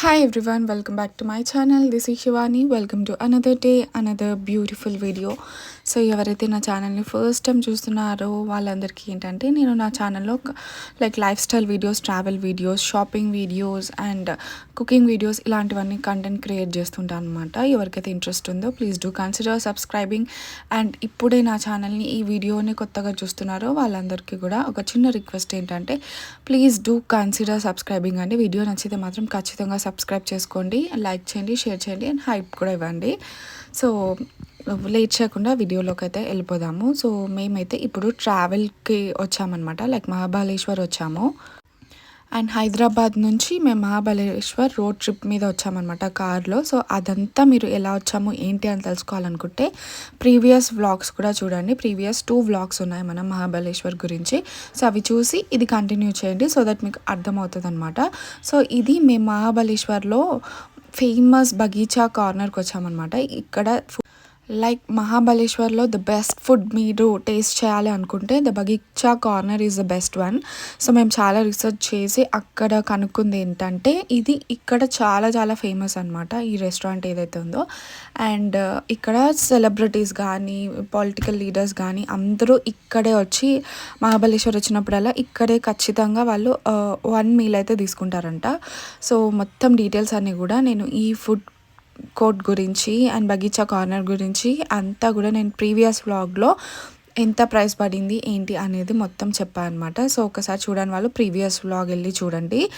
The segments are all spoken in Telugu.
Hi everyone, welcome back to my channel. This is Shivani. Welcome to another day, another beautiful video. So ఎవరైతే నా ఛానల్ని ఫస్ట్ టైం చూస్తున్నారో వాళ్ళందరికీ ఏంటంటే నేను నా ఛానల్లో like lifestyle videos travel videos shopping videos and cooking videos ఇలాంటివన్నీ కంటెంట్ క్రియేట్ చేస్తుంటాను అనమాట ఎవరికైతే ఇంట్రెస్ట్ ఉందో please do consider subscribing and ఇప్పుడే నా ఛానల్ని ఈ వీడియోని కొత్తగా చూస్తున్నారో వాళ్ళందరికీ కూడా ఒక చిన్న రిక్వెస్ట్ ఏంటంటే ప్లీజ్ డూ కన్సిడర్ సబ్స్క్రైబింగ్ అండి. వీడియో నచ్చితే మాత్రం ఖచ్చితంగా సబ్స్క్రైబ్ చేసుకోండి లైక్ చేయండి షేర్ చేయండి అండ్ హైప్ కూడా ఇవ్వండి. సో లేట్ చేయకుండా వీడియోలోకి అయితే వెళ్ళిపోదాము. సో మేమైతే ఇప్పుడు ట్రావెల్కి వచ్చామన్నమాట. లైక్ మహాబలేశ్వర్ వచ్చాము. అండ్ హైదరాబాద్ నుంచి మేము మహాబలేశ్వర్ రోడ్ ట్రిప్ మీద వచ్చామన్నమాట కార్లో. సో అదంతా మీరు ఎలా వచ్చాము ఏంటి అని తెలుసుకోవాలనుకుంటే ప్రీవియస్ వ్లాగ్స్ కూడా చూడండి. ప్రీవియస్ టూ వ్లాగ్స్ ఉన్నాయి మన మహాబలేశ్వర్ గురించి. సో అవి చూసి ఇది కంటిన్యూ చేయండి సో దట్ మీకు అర్థమవుతుంది అనమాట సో ఇది మేము మహాబలేశ్వర్లో ఫేమస్ బగీచా కార్నర్కి వచ్చామన్నమాట. ఇక్కడ లైక్ మహాబలేశ్వర్లో ద బెస్ట్ ఫుడ్ మీరు టేస్ట్ చేయాలి అనుకుంటే the Bagicha corner is the best one so మేము చాలా రీసెర్చ్ చేసి అక్కడ కనుక్కుంది ఏంటంటే ఇది ఇక్కడ చాలా చాలా ఫేమస్ అనమాట ఈ రెస్టారెంట్ ఏదైతే ఉందో. అండ్ uh, ఇక్కడ సెలబ్రిటీస్ కానీ పొలిటికల్ లీడర్స్ కానీ అందరూ ఇక్కడే వచ్చి మహాబలేశ్వర్ వచ్చినప్పుడల్లా ఇక్కడే ఖచ్చితంగా వాళ్ళు uh, వన్ మీల్ అయితే తీసుకుంటారంట. సో మొత్తం డీటెయిల్స్ అన్నీ కూడా నేను ఈ ఫుడ్ కోర్ట్ గురించి అండ్ బగీచా కార్నర్ గురించి అంతా కూడా నేను ప్రీవియస్ వ్లాగ్లో ఎంత ప్రైస్ పడింది ఏంటి అనేది మొత్తం చెప్పాను అనమాట సో ఒకసారి చూడని వాళ్ళు ప్రీవియస్ వ్లాగ్ వెళ్ళి చూడండి.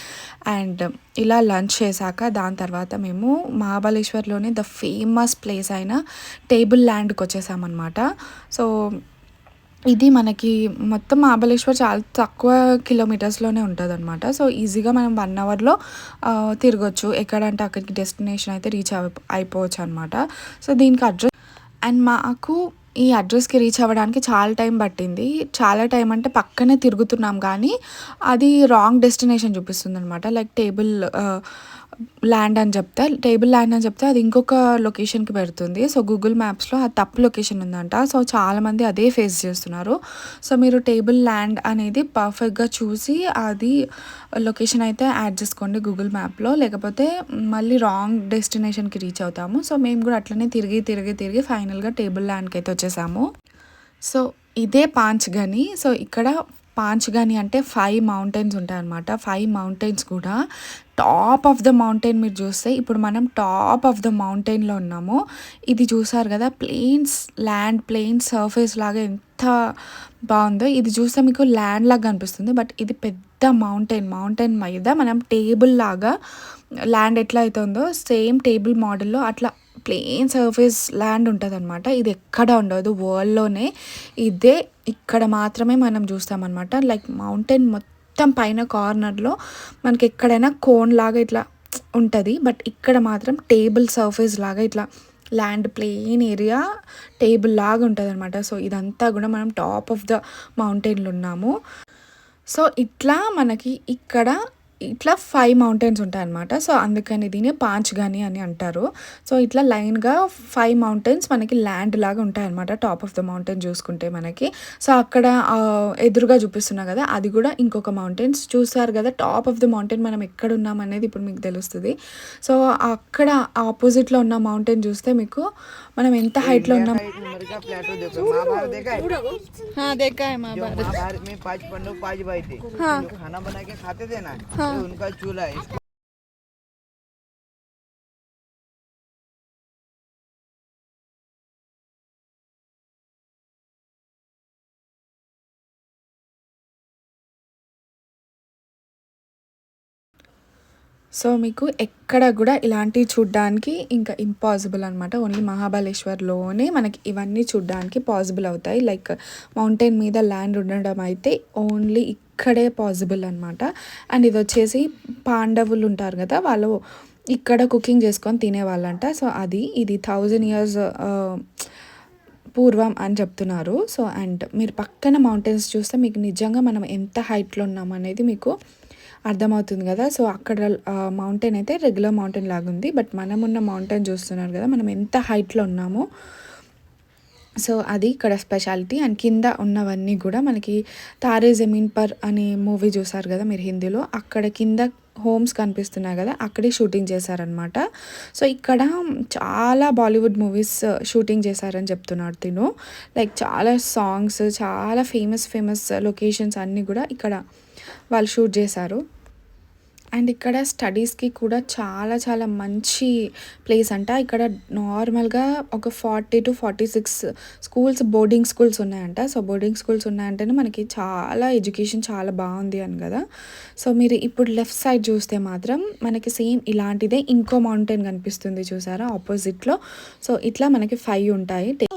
అండ్ ఇలా లంచ్ చేశాక దాని తర్వాత మేము మహాబలేశ్వర్లోనే ద ఫేమస్ ప్లేస్ అయిన టేబుల్ ల్యాండ్కి వచ్చేసామన్నమాట. సో ఇది మనకి మొత్తం మహాబలేశ్వర్ చాలా తక్కువ కిలోమీటర్స్లోనే ఉంటుంది అనమాట సో ఈజీగా మనం వన్ అవర్లో తిరగొచ్చు. ఎక్కడంటే అక్కడికి డెస్టినేషన్ అయితే రీచ్ అయిపోవచ్చు అనమాట సో దీనికి అడ్రస్ అండ్ మాకు ఈ అడ్రస్కి రీచ్ అవ్వడానికి చాలా టైం పట్టింది. చాలా టైం అంటే పక్కనే తిరుగుతున్నాం కానీ అది రాంగ్ డెస్టినేషన్ చూపిస్తుంది అనమాట లైక్ టేబుల్ ల్యాండ్ అని చెప్తే టేబుల్ ల్యాండ్ అని చెప్తే అది ఇంకొక లొకేషన్కి పెడుతుంది. సో గూగుల్ మ్యాప్స్లో అది తప్పు లొకేషన్ ఉందంట. సో చాలామంది అదే ఫేస్ చేస్తున్నారు. సో మీరు టేబుల్ ల్యాండ్ అనేది పర్ఫెక్ట్గా చూసి అది లొకేషన్ అయితే యాడ్ చేసుకోండి గూగుల్ మ్యాప్లో లేకపోతే మళ్ళీ రాంగ్ డెస్టినేషన్కి రీచ్ అవుతాము. సో మేము కూడా అట్లనే తిరిగి తిరిగి తిరిగి ఫైనల్గా టేబుల్ ల్యాండ్కి అయితే వచ్చేసాము. సో ఇదే పాంచ్ గని సో ఇక్కడ పాంచ్గాని అంటే ఫైవ్ మౌంటైన్స్ ఉంటాయన్నమాట. ఫైవ్ మౌంటైన్స్ కూడా టాప్ ఆఫ్ ద మౌంటైన్ మీరు చూస్తే ఇప్పుడు మనం టాప్ ఆఫ్ ద మౌంటైన్లో ఉన్నాము. ఇది చూసారు కదా ప్లెయిన్స్ ల్యాండ్ ప్లెయిన్ సర్ఫేస్ లాగా ఎంత బాగుందో. ఇది చూస్తే మీకు ల్యాండ్ లాగా అనిపిస్తుంది బట్ ఇది పెద్ద మౌంటైన్ మౌంటైన్ మీద మనం టేబుల్ లాగా ల్యాండ్ ఎట్లా అవుతుందో సేమ్ టేబుల్ మోడల్లో అట్లా ప్లెయిన్ సర్ఫేస్ ల్యాండ్ ఉంటుంది అనమాట ఇది ఎక్కడ ఉండదు వరల్డ్లోనే. ఇదే ఇక్కడ మాత్రమే మనం చూస్తామన్నమాట. లైక్ మౌంటైన్ మొత్తం మొత్తం పైన కార్నర్లో మనకి ఎక్కడైనా కోన్ లాగా ఇట్లా ఉంటుంది. బట్ ఇక్కడ మాత్రం టేబుల్ సర్ఫేస్ లాగా ఇట్లా ల్యాండ్ ప్లెయిన్ ఏరియా టేబుల్ లాగా ఉంటుంది అనమాట సో ఇదంతా కూడా మనం టాప్ ఆఫ్ ద మౌంటైన్లో ఉన్నాము. సో ఇట్లా మనకి ఇక్కడ ఇట్లా ఫైవ్ మౌంటైన్స్ ఉంటాయన్నమాట సో అందుకని దీన్ని పాంచ్ గాని అని అంటారు సో ఇట్లా లైన్గా ఫైవ్ మౌంటైన్స్ మనకి ల్యాండ్ లాగా ఉంటాయన్నమాట టాప్ ఆఫ్ ద మౌంటైన్ చూసుకుంటే మనకి సో అక్కడ ఎదురుగా చూపిస్తున్నా కదా అది కూడా ఇంకొక మౌంటైన్స్ చూసారు కదా టాప్ ఆఫ్ ద మౌంటైన్ మనం ఎక్కడ ఉన్నాం అనేది ఇప్పుడు మీకు తెలుస్తుంది సో అక్కడ ఆపోజిట్లో ఉన్న మౌంటైన్ చూస్తే మీకు మనం ఎంత హైట్లో ఉన్నాం हाँ देखा है महाभारत महाभारत में पांच पांडव पांच भाई थे जो खाना बना के खाते थे ना तो उनका चूल्हा है సో మీకు ఎక్కడ కూడా ఇలాంటివి చూడ్డానికి ఇంకా ఇంపాసిబుల్ అనమాట ఓన్లీ మహాబలేశ్వర్లోనే మనకి ఇవన్నీ చూడ్డానికి పాసిబుల్ అవుతాయి లైక్ మౌంటైన్ మీద ల్యాండ్ ఉండడం అయితే ఓన్లీ ఇక్కడే పాసిబుల్ అనమాట అండ్ ఇది వచ్చేసి పాండవులు ఉంటారు కదా వాళ్ళు ఇక్కడ కుకింగ్ చేసుకొని తినేవాళ్ళంట. సో అది ఇది థౌజండ్ ఇయర్స్ పూర్వం అని చెప్తున్నారు. సో అండ్ మీరు పక్కన మౌంటైన్స్ చూస్తే మీకు నిజంగా మనం ఎంత హైట్లో ఉన్నాం అనేది మీకు అర్థమవుతుంది కదా. సో అక్కడ మౌంటైన్ అయితే రెగ్యులర్ మౌంటైన్ లాగా ఉంది బట్ మనం ఉన్న మౌంటైన్ చూస్తున్నారు కదా మనం ఎంత హైట్లో ఉన్నామో సో అది ఇక్కడ స్పెషాలిటీ. అండ్ కింద ఉన్నవన్నీ కూడా మనకి తారే జమీన్ పర్ అనే మూవీ చూసారు కదా మీరు హిందీలో? అక్కడ కింద హోమ్స్ కనిపిస్తున్నాయి కదా అక్కడే షూటింగ్ చేశారనమాట సో ఇక్కడ చాలా బాలీవుడ్ మూవీస్ uh, షూటింగ్ చేశారని చెప్తున్నాడు తిను. లైక్ చాలా సాంగ్స్ చాలా ఫేమస్ ఫేమస్ uh, లొకేషన్స్ అన్నీ కూడా ఇక్కడ వాళ్ళు షూట్ చేశారు. అండ్ ఇక్కడ స్టడీస్కి కూడా చాలా చాలా మంచి ప్లేస్ అంట. ఇక్కడ నార్మల్గా ఒక forty two forty six schools boarding schools ఉన్నాయంట. సో బోర్డింగ్ స్కూల్స్ ఉన్నాయంటేనే మనకి చాలా ఎడ్యుకేషన్ చాలా బాగుంది అని కదా. సో మీరు ఇప్పుడు లెఫ్ట్ సైడ్ చూస్తే మాత్రం మనకి సేమ్ ఇలాంటిదే. ఇంకో మౌంటైన్ కనిపిస్తుంది చూసారా? ఆపోజిట్లో. సో ఇట్లా మనకి ఫైవ్ ఉంటాయి.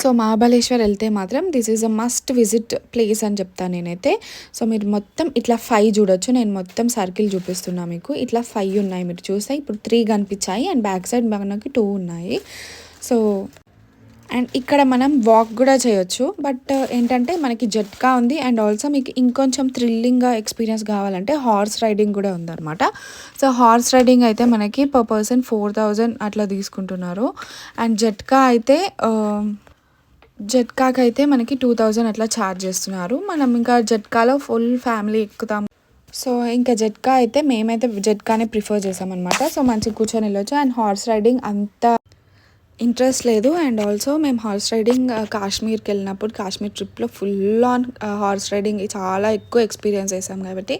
సో మహాబలేశ్వర్ వెళ్తే మాత్రం this is a must visit place అని చెప్తాను నేనైతే. సో మీరు మొత్తం ఇట్లా ఫైవ్ చూడొచ్చు. నేను మొత్తం సర్కిల్ చూపిస్తున్నా మీకు. ఇట్లా ఫైవ్ ఉన్నాయి మీరు చూస్తే. ఇప్పుడు త్రీ కనిపించాయి అండ్ బ్యాక్ సైడ్ మనకి టూ ఉన్నాయి. సో అండ్ ఇక్కడ మనం వాక్ కూడా చేయొచ్చు. బట్ uh, ఏంటంటే మనకి జట్కా ఉంది అండ్ ఆల్సో మీకు ఇంకొంచెం థ్రిల్లింగ్గా ఎక్స్పీరియన్స్ కావాలంటే హార్స్ రైడింగ్ కూడా ఉందన్నమాట. సో హార్స్ రైడింగ్ అయితే మనకి పర్ పర్సన్ ఫోర్ థౌజండ్ అట్లా తీసుకుంటున్నారు. అండ్ జట్కా అయితే um, జట్కాకి అయితే మనకి టూ థౌజండ్ అట్లా ఛార్జ్ చేస్తున్నారు. మనం ఇంకా జట్కాలో ఫుల్ ఫ్యామిలీ ఎక్కుతాం. సో ఇంకా జట్కా అయితే మేమైతే జట్కానే ప్రిఫర్ చేసామన్నమాట సో మంచి కూర్చొని వెళ్ళొచ్చు అండ్ హార్స్ రైడింగ్ అంత ఇంట్రెస్ట్ లేదు అండ్ ఆల్సో మేము హార్స్ రైడింగ్ కాశ్మీర్కి వెళ్ళినప్పుడు కాశ్మీర్ ట్రిప్లో ఫుల్ ఆన్ హార్స్ రైడింగ్ చాలా ఎక్కువ ఎక్స్పీరియన్స్ చేసాం కాబట్టి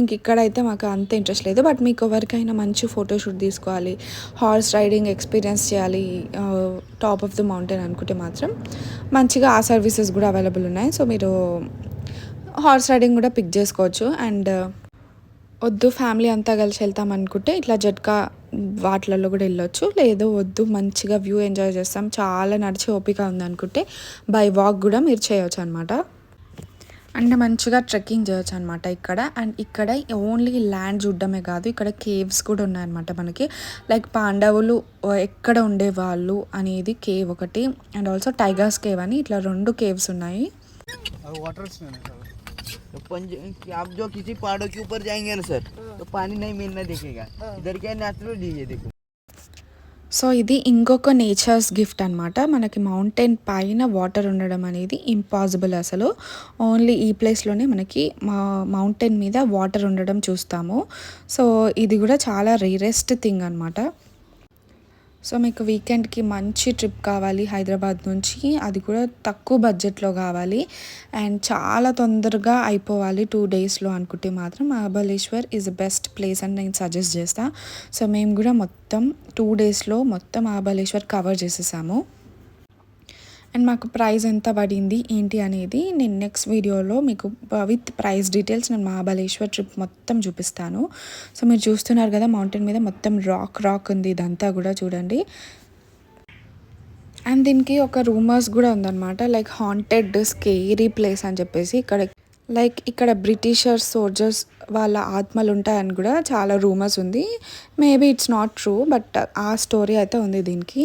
ఇంక ఇక్కడైతే మాకు అంత ఇంట్రెస్ట్ లేదు. బట్ మీకు ఎవరికైనా మంచి ఫోటోషూట్ తీసుకోవాలి హార్స్ రైడింగ్ ఎక్స్పీరియన్స్ చేయాలి టాప్ ఆఫ్ ద మౌంటైన్ అనుకుంటే మాత్రం మంచిగా ఆ సర్వీసెస్ కూడా అవైలబుల్ ఉన్నాయి. సో మీరు హార్స్ రైడింగ్ కూడా పిక్ చేసుకోవచ్చు అండ్ వద్దు ఫ్యామిలీ అంతా కలిసి వెళ్తాం అనుకుంటే ఇట్లా జట్కా వాటిలలో కూడా వెళ్ళొచ్చు. లేదు వద్దు మంచిగా వ్యూ ఎంజాయ్ చేస్తాం. చాలా నడిచే ఓపిక ఉంది అనుకుంటే బై వాక్ కూడా మీరు చేయవచ్చు అనమాట అండ్ మంచిగా ట్రెక్కింగ్ చేయొచ్చు అనమాట ఇక్కడ. అండ్ ఇక్కడ ఓన్లీ ల్యాండ్ చూడడమే కాదు ఇక్కడ కేవ్స్ కూడా ఉన్నాయన్నమాట మనకి. లైక్ పాండవులు ఎక్కడ ఉండేవాళ్ళు అనేది కేవ్ ఒకటి. అండ్ ఆల్సో టైగర్స్ కేవ్ అని ఇట్లా రెండు కేవ్స్ ఉన్నాయి. तो पंज कि आप जो किसी पहाड़ों के ऊपर जाएंगे ना सर तो पानी नहीं मिलना दिखेगा इधर क्या नेचुरल ये देखो సో ఇది ఇంకొక నేచర్స్ గిఫ్ట్ అనమాట మనకి మౌంటైన్ పైన వాటర్ ఉండడం అనేది ఇంపాసిబుల్ అసలు ఓన్లీ ఈ ప్లేస్లోనే మనకి మా మౌంటైన్ మీద వాటర్ ఉండడం చూస్తాము సో ఇది కూడా చాలా రేరెస్ట్ థింగ్ అనమాట సో మీకు వీకెండ్కి మంచి ట్రిప్ కావాలి హైదరాబాద్ నుంచి. అది కూడా తక్కువ బడ్జెట్లో కావాలి. అండ్ చాలా తొందరగా అయిపోవాలి టూ డేస్లో అనుకుంటే మాత్రం మహాబలేశ్వర్ ఈజ్ బెస్ట్ ప్లేస్ అని నేను సజెస్ట్ చేస్తాను సో మేము కూడా మొత్తం టూ డేస్లో మొత్తం మహాబలేశ్వర్ కవర్ చేసేసాము. అండ్ మాకు ప్రైస్ ఎంత పడింది ఏంటి అనేది నేను నెక్స్ట్ వీడియోలో మీకు విత్ ప్రైస్ డీటెయిల్స్ నేను మహాబలేశ్వర్ ట్రిప్ మొత్తం చూపిస్తాను. సో మీరు చూస్తున్నారు కదా మౌంటైన్ మీద మొత్తం రాక్ రాక్ ఉంది ఇదంతా కూడా చూడండి. అండ్ దీనికి ఒక రూమర్స్ కూడా ఉందన్నమాట లైక్ హాంటెడ్ స్కేరీ ప్లేస్ అని చెప్పేసి ఇక్కడ లైక్ ఇక్కడ బ్రిటిషర్స్ సోల్జర్స్ వాళ్ళ ఆత్మలు ఉంటాయని కూడా చాలా రూమర్స్ ఉంది. Maybe it's not true but ఆ స్టోరీ అయితే ఉంది దీనికి.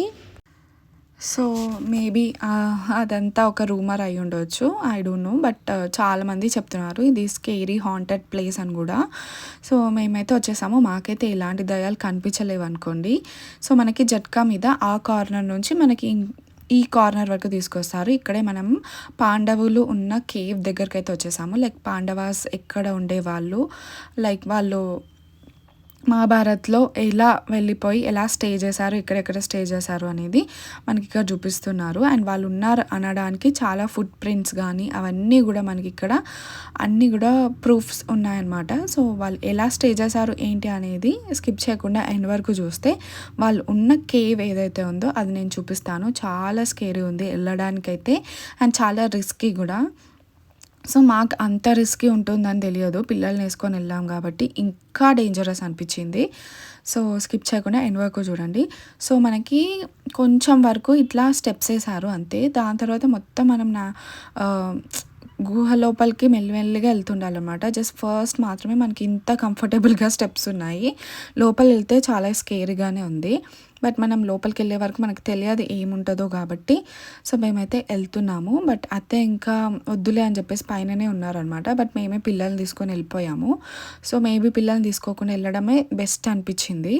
సో మేబీ అదంతా ఒక రూమర్ అయి ఉండొచ్చు. ఐ డోంట్ నో బట్ చాలామంది చెప్తున్నారు ఇది స్కేరీ హాంటెడ్ ప్లేస్ అని కూడా. సో మేమైతే వచ్చేసాము. మాకైతే ఎలాంటి దయాలు కనిపించలేవు అనుకోండి. సో మనకి జట్కా మీద ఆ కార్నర్ నుంచి మనకి ఈ కార్నర్ వరకు తీసుకొస్తారు. ఇక్కడే మనం పాండవులు ఉన్న కేవ్ దగ్గరికి అయితే వచ్చేసాము. లైక్ పాండవాస్ ఎక్కడ ఉండేవాళ్ళు లైక్ వాళ్ళు మహాభారత్లో ఎలా వెళ్ళిపోయి ఎలా స్టే చేశారు ఎక్కడెక్కడ స్టే చేశారు అనేది మనకి ఇక్కడ చూపిస్తున్నారు. అండ్ వాళ్ళు ఉన్నారు అనడానికి చాలా ఫుట్ ప్రింట్స్ కానీ అవన్నీ కూడా మనకి ఇక్కడ అన్నీ కూడా ప్రూఫ్స్ ఉన్నాయన్నమాట. సో వాళ్ళు ఎలా స్టే చేశారు ఏంటి అనేది స్కిప్ చేయకుండా ఎండ్ వరకు చూస్తే వాళ్ళు ఉన్న కేవ్ ఏదైతే ఉందో అది నేను చూపిస్తాను. చాలా స్కేరీ ఉంది వెళ్ళడానికైతే. అండ్ చాలా రిస్కీ కూడా. సో మాకు అంత రిస్కీ ఉంటుందని తెలియదు. పిల్లల్ని వేసుకొని వెళ్ళాం కాబట్టి ఇంకా డేంజరస్ అనిపించింది. సో స్కిప్ చేయకుండా ఎండ్ వరకు చూడండి. సో మనకి కొంచెం వరకు ఇట్లా స్టెప్స్ వేసారు అంతే. దాని తర్వాత మొత్తం మనం నా గుహ లోపలికి మెల్లిమెల్లిగా వెళ్తుండాలన్నమాట. జస్ట్ ఫస్ట్ మాత్రమే మనకి ఇంత కంఫర్టబుల్గా స్టెప్స్ ఉన్నాయి. లోపల వెళ్తే చాలా స్కేర్గానే ఉంది. బట్ మనం లోపలికి వెళ్ళే వరకు మనకు తెలియదు ఏముంటుందో కాబట్టి. సో మేమైతే వెళ్తున్నాము బట్ అత్తే ఇంకా వద్దులే అని చెప్పేసి పైననే ఉన్నారనమాట. బట్ మేమే పిల్లల్ని తీసుకొని వెళ్ళిపోయాము సో మేబీ పిల్లల్ని తీసుకోకుండా వెళ్ళడమే బెస్ట్ అనిపించింది.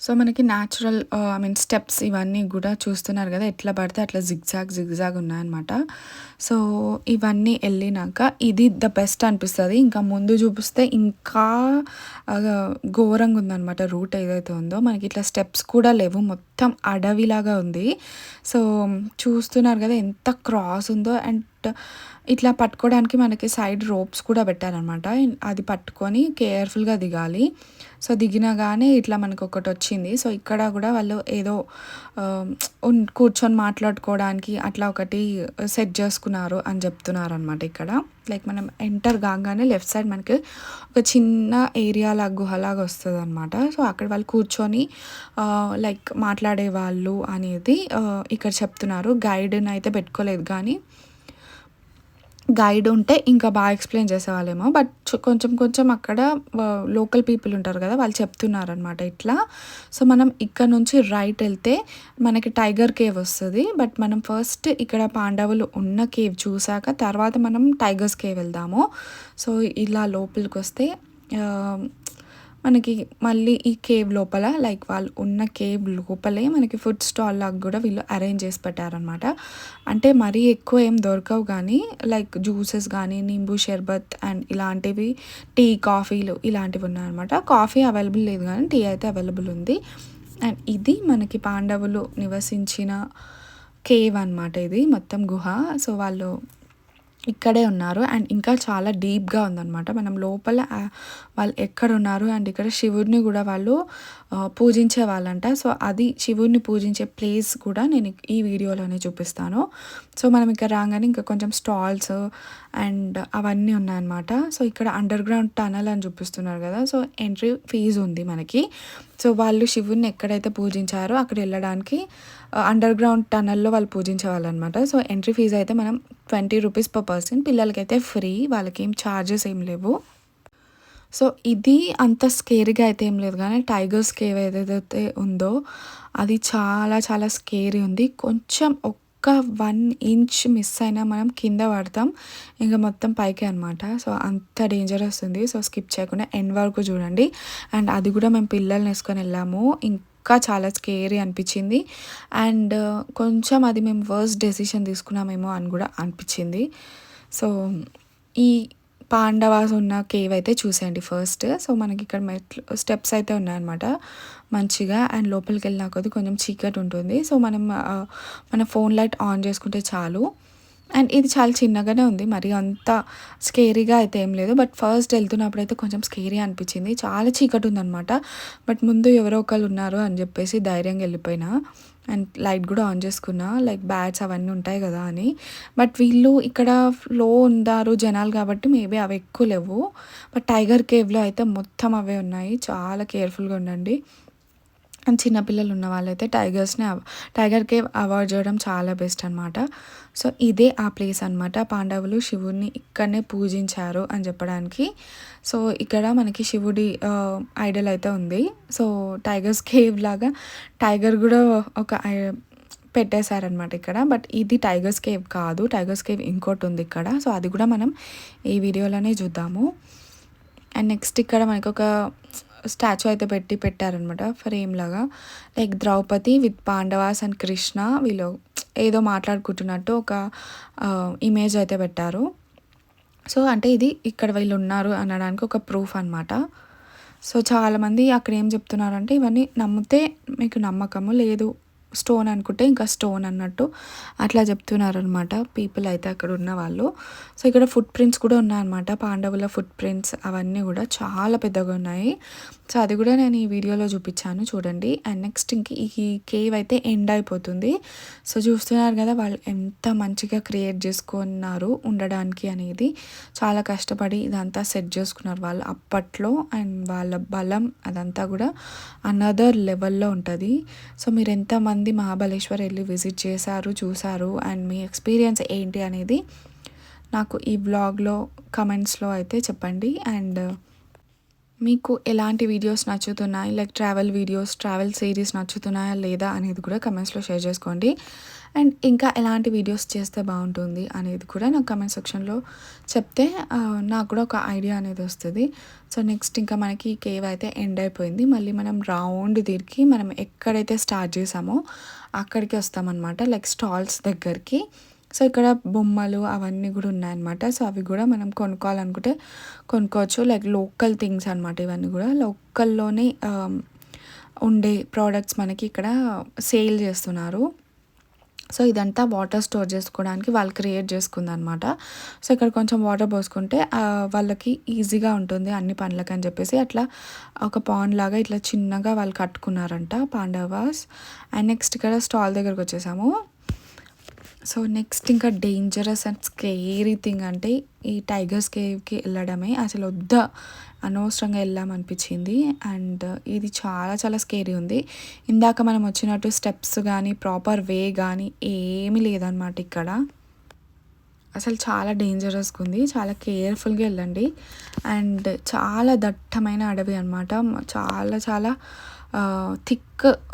సో మనకి న్యాచురల్ ఐ మీన్ స్టెప్స్ ఇవన్నీ కూడా చూస్తున్నారు కదా. ఎట్లా పడితే అట్లా జిగ్జాగ్ జిగ్జాగ్ ఉన్నాయన్నమాట. సో ఇవన్నీ వెళ్ళినాక ఇది ద బెస్ట్ అనిపిస్తుంది. ఇంకా ముందు చూపిస్తే ఇంకా ఘోరంగా ఉందన్నమాట రూట్ ఏదైతే ఉందో. మనకి ఇట్లా స్టెప్స్ కూడా లేవు. మొత్తం అడవిలాగా ఉంది. సో చూస్తున్నారు కదా ఎంత క్రాస్ ఉందో. అండ్ ఇట్లా పట్టుకోవడానికి మనకి సైడ్ రోప్స్ కూడా పెట్టారనమాట అది పట్టుకొని కేర్ఫుల్గా దిగాలి. సో దిగినగానే ఇట్లా మనకు ఒకటి వచ్చింది. సో ఇక్కడ కూడా వాళ్ళు ఏదో ఉన్- కూర్చొని మాట్లాడుకోవడానికి అట్లా ఒకటి సెట్ చేసుకున్నారు అని చెప్తున్నారు అనమాట ఇక్కడ. లైక్ మనం ఎంటర్ కాగానే లెఫ్ట్ సైడ్ మనకి ఒక చిన్న ఏరియా లాగా గుహలాగా వస్తుంది అనమాట సో అక్కడ వాళ్ళు కూర్చొని లైక్ మాట్లాడే వాళ్ళు అనేది ఇక్కడ చెప్తున్నారు. గైడ్ని అయితే పెట్టుకోలేదు కానీ గైడ్ ఉంటే ఇంకా బాగా ఎక్స్ప్లెయిన్ చేసేవాళ్ళేమో. బట్ కొంచెం కొంచెం అక్కడ లోకల్ పీపుల్ ఉంటారు కదా వాళ్ళు చెప్తున్నారు అనమాట ఇట్లా. సో మనం ఇక్కడ నుంచి రైట్ వెళ్తే మనకి టైగర్ కేవ్ వస్తుంది. బట్ మనం ఫస్ట్ ఇక్కడ పాండవులు ఉన్న కేవ్ చూసాక తర్వాత మనం టైగర్స్ కేవ్ వెళ్దాము. సో ఇలా లోపలికి వస్తే మనకి మళ్ళీ ఈ కేవ్ లోపల లైక్ వాళ్ళు ఉన్న కేవ్ లోపలే మనకి ఫుడ్ స్టాల్ లాగా కూడా వీళ్ళు అరేంజ్ చేసి పెట్టారనమాట అంటే మరీ ఎక్కువ ఏం దొరకవు కానీ లైక్ జ్యూసెస్ కానీ నింబు షర్బత్ అండ్ ఇలాంటివి టీ కాఫీలు ఇలాంటివి ఉన్నాయన్నమాట. కాఫీ అవైలబుల్ లేదు కానీ టీ అయితే అవైలబుల్ ఉంది. అండ్ ఇది మనకి పాండవులు నివసించిన కేవ్ అన్నమాట ఇది మొత్తం గుహ. సో వాళ్ళు ఇక్కడే ఉన్నారు. అండ్ ఇంకా చాలా డీప్గా ఉందన్నమాట. మనం లోపల వాళ్ళు ఎక్కడ ఉన్నారు అండ్ ఇక్కడ శివుడిని కూడా వాళ్ళు పూజించే వాళ్ళంట. సో అది శివుడిని పూజించే ప్లేస్ కూడా నేను ఈ వీడియోలోనే చూపిస్తాను. సో మనం ఇక్కడ రాగానే ఇంకా కొంచెం స్టాల్స్ అండ్ అవన్నీ ఉన్నాయన్నమాట. సో ఇక్కడ అండర్ గ్రౌండ్ టనల్ అని చూపిస్తున్నారు కదా. సో ఎంట్రీ ఫీజు ఉంది మనకి. సో వాళ్ళు శివుడిని ఎక్కడైతే పూజించారో అక్కడ వెళ్ళడానికి అండర్ గ్రౌండ్ టనల్లో వాళ్ళు పూజించే వాళ్ళు అనమాట సో ఎంట్రీ ఫీజు అయితే మనం ట్వంటీ రూపీస్ పర్ పర్సన్ పిల్లలకైతే ఫ్రీ వాళ్ళకి ఏం ఛార్జెస్ ఏం లేవు. సో ఇది అంత స్కేరీగా అయితే ఏం లేదు. కానీ టైగర్స్ కేవ్ ఏదైతే ఉందో అది చాలా చాలా స్కేరీ ఉంది. కొంచెం ఒక్క వన్ ఇంచ్ మిస్ అయినా మనం కింద పడతాం. ఇంకా మొత్తం పైకి అనమాట సో అంత డేంజరస్ ఉంది. సో స్కిప్ చేయకుండా ఎండ్ వరకు చూడండి. అండ్ అది కూడా మేము పిల్లల్ని వేసుకొని వెళ్ళాము. ఇంకా చాలా స్కేరీ అనిపించింది. అండ్ uh, కొంచెం అది మేము వర్స్ట్ డెసిషన్ తీసుకున్నామేమో అని కూడా అనిపించింది. సో ఈ పాండవాస్ ఉన్న కేవ్ అయితే చూసేయండి ఫస్ట్ సో మనకి ఇక్కడ మెట్లు స్టెప్స్ అయితే ఉన్నాయన్నమాట మంచిగా. అండ్ లోపలికి వెళ్ళినా కొద్ది కొంచెం చీకటి ఉంటుంది. సో మనం uh, మన ఫోన్ లైట్ ఆన్ చేసుకుంటే చాలు. అండ్ ఇది చాలా చిన్నగానే ఉంది. మరి అంత స్కేరీగా అయితే ఏం లేదు. బట్ ఫస్ట్ వెళ్తున్నప్పుడు అయితే కొంచెం స్కేరీ అనిపించింది. చాలా చీకటి ఉందన్నమాట. బట్ ముందు ఎవరో ఒకళ్ళు ఉన్నారు అని చెప్పేసి ధైర్యంగా వెళ్ళిపోయినా. అండ్ లైట్ కూడా ఆన్ చేసుకున్నా. లైక్ బ్యాట్స్ అవన్నీ ఉంటాయి కదా అని. బట్ వీళ్ళు ఇక్కడ ఫ్లో ఉన్నారు జనాలు కాబట్టి మేబీ అవి ఎక్కువ లేవు. బట్ టైగర్ కేవ్లో అయితే మొత్తం అవే ఉన్నాయి. చాలా కేర్ఫుల్గా ఉండండి. అండ్ చిన్నపిల్లలు ఉన్న వాళ్ళైతే టైగర్స్ని టైగర్ కేవ్ అవాయిడ్ చేయడం చాలా బెస్ట్ అనమాట సో ఇదే ఆ ప్లేస్ అనమాట పాండవులు శివుడిని ఇక్కడనే పూజించారు అని చెప్పడానికి. సో ఇక్కడ మనకి శివుడి ఐడల్ అయితే ఉంది. సో టైగర్స్ కేవ్ లాగా టైగర్ కూడా ఒక పెట్టేశారనమాట ఇక్కడ. బట్ ఇది టైగర్స్ కేవ్ కాదు. టైగర్స్ కేవ్ ఇంకోటి ఉంది ఇక్కడ. సో అది కూడా మనం ఈ వీడియోలోనే చూద్దాము. అండ్ నెక్స్ట్ ఇక్కడ మనకి ఒక స్టాచ్యూ అయితే పెట్టి పెట్టారనమాట ఫ్రేమ్ లాగా like Draupadi with Pandavas and Krishna వీళ్ళు ఏదో మాట్లాడుకుంటున్నట్టు ఒక ఇమేజ్ అయితే పెట్టారు. సో అంటే ఇది ఇక్కడ వీళ్ళు ఉన్నారు అనడానికి ఒక ప్రూఫ్ అనమాట. సో చాలామంది అక్కడ ఏం చెప్తున్నారంటే ఇవన్నీ నమ్మితే మీకు నమ్మకము లేదు స్టోన్ అనుకుంటే ఇంకా స్టోన్ అన్నట్టు అట్లా చెప్తున్నారు అనమాట పీపుల్ అయితే అక్కడ ఉన్న వాళ్ళు. సో ఇక్కడ ఫుట్ ప్రింట్స్ కూడా ఉన్నాయన్నమాట. పాండవుల ఫుట్ ప్రింట్స్ అవన్నీ కూడా చాలా పెద్దగా ఉన్నాయి. సో అది కూడా నేను ఈ వీడియోలో చూపించాను చూడండి. అండ్ నెక్స్ట్ ఇంక ఈ కేవ్ అయితే ఎండ్ అయిపోతుంది. సో చూస్తున్నారు కదా వాళ్ళు ఎంత మంచిగా క్రియేట్ చేసుకున్నారు ఉండడానికి అనేది. చాలా కష్టపడి ఇదంతా సెట్ చేసుకున్నారు వాళ్ళు అప్పట్లో. అండ్ వాళ్ళ బలం అదంతా కూడా అనదర్ లెవెల్లో ఉంటుంది. సో మీరు ఎంతమంది మహాబలేశ్వర్ వెళ్ళి విజిట్ చేశారు చూసారు అండ్ మీ ఎక్స్పీరియన్స్ ఏంటి అనేది నాకు ఈ బ్లాగ్లో కమెంట్స్లో అయితే చెప్పండి. అండ్ మీకు ఎలాంటి videos నచ్చుతున్నాయి? Like travel videos travel series నచ్చుతున్నాయా లేదా అనేది కూడా కమెంట్స్లో షేర్ చేసుకోండి. అండ్ ఇంకా ఎలాంటి వీడియోస్ చేస్తే బాగుంటుంది అనేది కూడా నాకు కమెంట్ సెక్షన్లో చెప్తే నాకు కూడా ఒక ఐడియా అనేది వస్తుంది. సో నెక్స్ట్ ఇంకా మనకి కేవ్ అయితే ఎండ్ అయిపోయింది. మళ్ళీ మనం రౌండ్ తిరిగి మనం ఎక్కడైతే స్టార్ట్ చేసామో అక్కడికి వస్తామన్నమాట. లైక్ స్టాల్స్ దగ్గరికి. సో ఇక్కడ బొమ్మలు అవన్నీ కూడా ఉన్నాయన్నమాట. సో అవి కూడా మనం కొనుక్కోవాలనుకుంటే కొనుక్కోవచ్చు. లైక్ లోకల్ థింగ్స్ అనమాట ఇవన్నీ కూడా. లోకల్లోనే ఉండే ప్రోడక్ట్స్ మనకి ఇక్కడ సేల్ చేస్తున్నారు. సో ఇదంతా వాటర్ స్టోర్ చేసుకోవడానికి వాళ్ళు క్రియేట్ చేసుకుందనమాట సో ఇక్కడ కొంచెం వాటర్ పోసుకుంటే వాళ్ళకి ఈజీగా ఉంటుంది అన్ని పనులకి అని చెప్పేసి. అట్లా ఒక పాండ్ లాగా ఇట్లా చిన్నగా వాళ్ళు కట్టుకున్నారంట పాండవాస్. అండ్ నెక్స్ట్ ఇక్కడ స్టాల్ దగ్గరకు వచ్చేసాము. సో నెక్స్ట్ ఇంకా డేంజరస్ అండ్ స్కేరీ థింగ్ అంటే ఈ టైగర్స్ కేవ్కి వెళ్ళడమే అసలు వద్ద అనవసరంగా వెళ్ళామనిపించింది అండ్ ఇది చాలా చాలా స్కేరీ ఉంది. ఇందాక మనం వచ్చినట్టు స్టెప్స్ కానీ ప్రాపర్ వే కానీ ఏమీ లేదనమాట ఇక్కడ. అసలు చాలా డేంజరస్గా ఉంది. చాలా కేర్ఫుల్గా వెళ్ళండి. అండ్ చాలా దట్టమైన అడవి అనమాట చాలా చాలా థిక్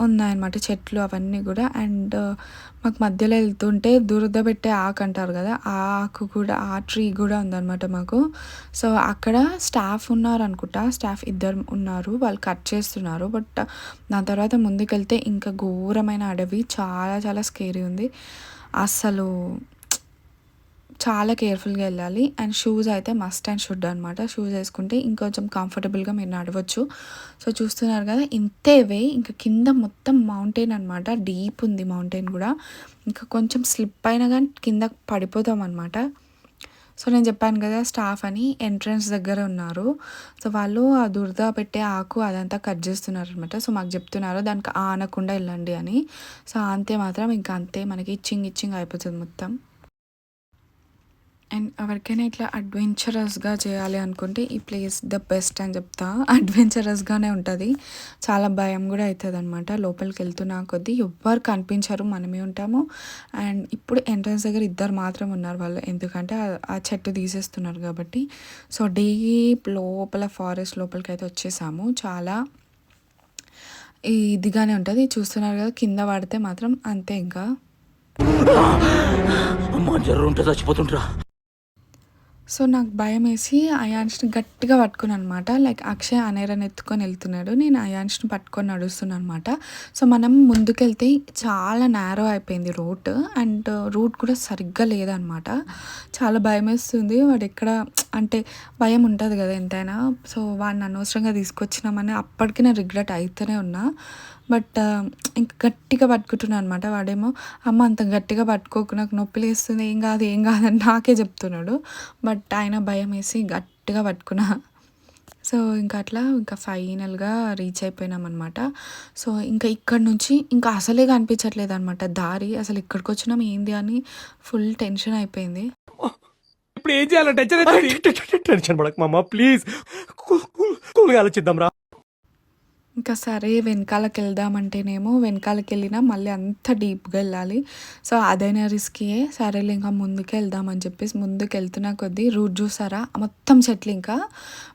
ఉన్నాయన్నమాట చెట్లు అవన్నీ కూడా. అండ్ మాకు మధ్యలో వెళ్తుంటే దురద పెట్టే ఆకు అంటారు కదా ఆ ఆకు కూడా ఆ ట్రీ కూడా ఉందన్నమాట మాకు. సో అక్కడ స్టాఫ్ ఉన్నారు అనుకుంటా స్టాఫ్ ఇద్దరు ఉన్నారు వాళ్ళు కట్ చేస్తున్నారు. బట్ దాని తర్వాత ముందుకెళ్తే ఇంకా ఘోరమైన అడవి చాలా చాలా స్కేరీ ఉంది. అసలు చాలా కేర్ఫుల్గా వెళ్ళాలి. అండ్ షూస్ అయితే మస్ట్ అండ్ షుడ్ అనమాట షూస్ వేసుకుంటే ఇంకొంచెం కంఫర్టబుల్గా మీరు నడవచ్చు. సో చూస్తున్నారు కదా ఇంతే వే. ఇంకా కింద మొత్తం మౌంటైన్ అనమాట డీప్ ఉంది మౌంటైన్ కూడా. ఇంకా కొంచెం స్లిప్ అయినా కానీ కింద పడిపోతాం అనమాట సో నేను చెప్పాను కదా స్టాఫ్ అని ఎంట్రన్స్ దగ్గర ఉన్నారు. సో వాళ్ళు ఆ దురద పెట్టే ఆకు అదంతా కట్ చేస్తున్నారు అనమాట సో మాకు చెప్తున్నారు దానికి ఆనకుండా వెళ్ళండి అని. సో అంతే మాత్రం ఇంకా అంతే. మనకి ఇచ్చింగ్ ఇచ్చింగ్ అయిపోతుంది మొత్తం. అండ్ ఎవరికైనా ఇట్లా అడ్వెంచరస్గా చేయాలి అనుకుంటే ఈ ప్లేస్ ద బెస్ట్ అని చెప్తా. అడ్వెంచరస్గానే ఉంటుంది. చాలా భయం కూడా అవుతుంది అనమాట లోపలికి వెళ్తున్నా కొద్దీ ఎవ్వరు కనిపించరు. మనమే ఉంటాము. అండ్ ఇప్పుడు ఎంట్రన్స్ దగ్గర ఇద్దరు మాత్రం ఉన్నారు వాళ్ళు. ఎందుకంటే ఆ- చెట్టు తీసేస్తున్నారు కాబట్టి. సో డీప్ లోపల ఫారెస్ట్ లోపలికి అయితే వచ్చేసాము. చాలా ఇదిగానే ఉంటుంది. చూస్తున్నారు కదా కింద పడితే మాత్రం అంతే ఇంకా. అమ్మా జ్వరం ఉంటే చచ్చిపోతుంటరా సో నాకు భయం వేసి అయాన్స్ని గట్టిగా పట్టుకుని అనమాట. లైక్ అక్షయ్ అనేరని ఎత్తుకొని వెళ్తున్నాడు. నేను అయాన్స్ని పట్టుకొని నడుస్తున్నాను అనమాట. సో మనం ముందుకెళ్తే చాలా నేరో అయిపోయింది రూట్ అండ్ రూట్ కూడా సరిగ్గా లేదనమాట. చాలా భయం వేస్తుంది. వాడు ఎక్కడ అంటే భయం ఉంటుంది కదా ఎంతైనా. సో వాడిని అనవసరంగా తీసుకొచ్చినామని అప్పటికి నేను రిగ్రెట్ అవుతూనే ఉన్నా. బట్ ఇంకా గట్టిగా పట్టుకుంటున్నాను అనమాట వాడేమో అమ్మ అంత గట్టిగా పట్టుకోకు నాకు నొప్పి లేస్తుంది ఏం కాదు ఏం కాదని నాకే చెప్తున్నాడు. బట్ ఆయన భయం వేసి గట్టిగా పట్టుకున్నా. సో ఇంకా అట్లా ఇంకా ఫైనల్గా రీచ్ అయిపోయినాం అనమాట సో ఇంకా ఇక్కడ నుంచి ఇంకా అసలే కనిపించట్లేదు అనమాట దారి అసలు ఇక్కడికి వచ్చినాం ఏంది అని ఫుల్ టెన్షన్ అయిపోయింది. ఇప్పుడు ఏం చేయాలి టెన్షన్ టెన్షన్ పడక మామ ప్లీజ్ కూల్గా ఆలోచిద్దాం రా ఇంకా సరే వెనకాలకి వెళ్దామంటేనేమో వెనకాలకి వెళ్ళినా మళ్ళీ అంత డీప్గా వెళ్ళాలి. సో అదైనా రిస్కీ. సరేలే ఇంకా ముందుకు వెళ్దామని చెప్పేసి ముందుకు వెళ్తున్నా కొద్దీ రూట్ చూసారా? మొత్తం చెట్లు ఇంకా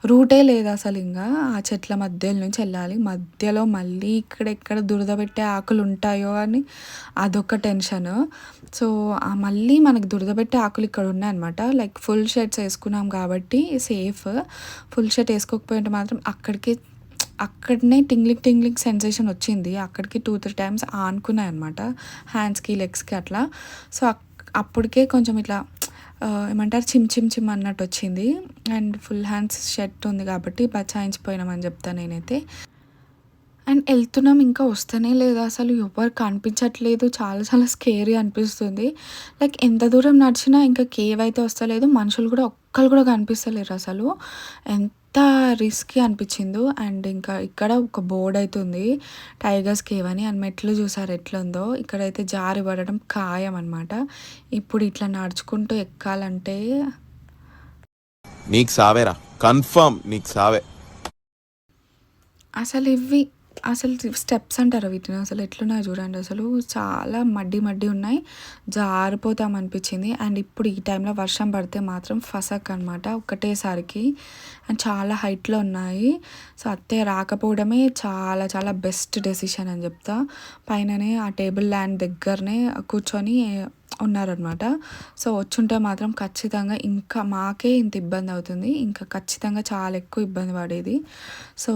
రూటే లేదు అసలు ఇంకా. ఆ చెట్ల మధ్యలో నుంచి వెళ్ళాలి. మధ్యలో మళ్ళీ ఇక్కడెక్కడ దురద పెట్టే ఆకులు ఉంటాయో అని అదొక టెన్షన్. సో మళ్ళీ మనకు దురద పెట్టే ఆకులు ఇక్కడ ఉన్నాయన్నమాట. లైక్ ఫుల్ షర్ట్స్ వేసుకున్నాం కాబట్టి సేఫ్. ఫుల్ షర్ట్ వేసుకోకపోయింటే మాత్రం అక్కడికి అక్కడనే టింగ్లింగ్ టింగ్లింగ్ సెన్సేషన్ వచ్చింది. అక్కడికి టూ త్రీ టైమ్స్ ఆనుకున్నాయి అనమాట హ్యాండ్స్కి లెగ్స్కి అట్లా. సో అప్పటికే కొంచెం ఇట్లా ఏమంటారు? చిమ్ చిమ్ చిమ్ అన్నట్టు వచ్చింది. అండ్ ఫుల్ హ్యాండ్స్ షర్ట్ ఉంది కాబట్టి బచాయించిపోయినామని చెప్తాను నేనైతే. అండ్ వెళ్తున్నాం ఇంకా వస్తూనే లేదు. అసలు ఎవరు కనిపించట్లేదు. చాలా చాలా స్కేరీ అనిపిస్తుంది. లైక్ ఎంత దూరం నడిచినా ఇంకా కేవ్ అయితే వస్తలేదు. మనుషులు కూడా ఒక్కరు కూడా కనిపిస్తలేరు అసలు. ఎంత రిస్కీ అనిపించిందో అండ్ ఇంకా ఇక్కడ ఒక బోర్డ్ అయితే ఉంది టైగర్స్ కేవ్ అని. అండ్ మెట్లు చూసారు ఎట్లా ఉందో ఇక్కడైతే జారి పడడం ఖాయం అనమాట ఇప్పుడు ఇట్లా నడుచుకుంటూ ఎక్కాలంటే నీకు సావేరా. కన్ఫర్మ్ నీకు సావే. అసలు ఇవి అసలు స్టెప్స్ అంటారు వీటిని. అసలు ఎట్లున్నాయి చూడండి అసలు చాలా మడ్డి మడ్డి ఉన్నాయి. జారిపోతాం అనిపించింది. అండ్ ఇప్పుడు ఈ టైంలో వర్షం పడితే మాత్రం ఫసక్ అనమాట ఒకటేసారికి. అండ్ చాలా హైట్లో ఉన్నాయి. సో అత్తే రాకపోవడమే చాలా చాలా బెస్ట్ డెసిషన్ అని చెప్తా. పైననే ఆ టేబుల్ ల్యాండ్ దగ్గరనే కూర్చొని ఉన్నారనమాట సో వచ్చుంటే మాత్రం ఖచ్చితంగా ఇంకా మాకే ఇంత ఇబ్బంది అవుతుంది. ఇంకా ఖచ్చితంగా చాలా ఎక్కువ ఇబ్బంది పడేది. సో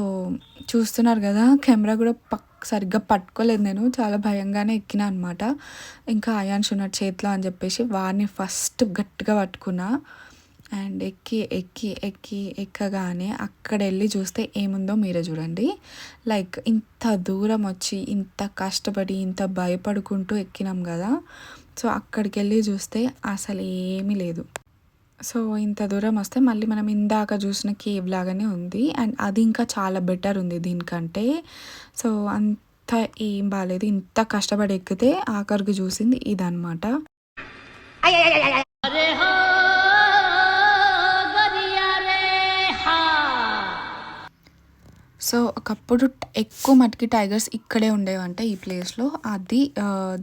చూస్తున్నారు కదా కెమెరా కూడా పక్ సరిగ్గా పట్టుకోలేదు నేను. చాలా భయంగానే ఎక్కినా అనమాట ఇంకా అయాన్స్ ఉన్నాడు చేతిలో అని చెప్పేసి వారిని ఫస్ట్ గట్టిగా పట్టుకున్నా. అండ్ ఎక్కి ఎక్కి ఎక్కి ఎక్కగానే అక్కడ వెళ్ళి చూస్తే ఏముందో మీరే చూడండి. లైక్ ఇంత దూరం వచ్చి ఇంత కష్టపడి ఇంత భయపడుకుంటూ ఎక్కినాం కదా. సో అక్కడికి వెళ్ళి చూస్తే అసలు ఏమీ లేదు. సో ఇంత దూరం వస్తే మళ్ళీ మనం ఇందాక చూసిన కేవ్ లాగానే ఉంది. అండ్ అది ఇంకా చాలా బెటర్ ఉంది దీనికంటే. సో అంత ఏం బాగాలేదు ఇంత కష్టపడి ఎక్కితే ఆఖరికి చూసింది ఇదనమాట సో ఒకప్పుడు ఎక్కువ మటుకి టైగర్స్ ఇక్కడే ఉండేవంట ఈ ప్లేస్లో. అది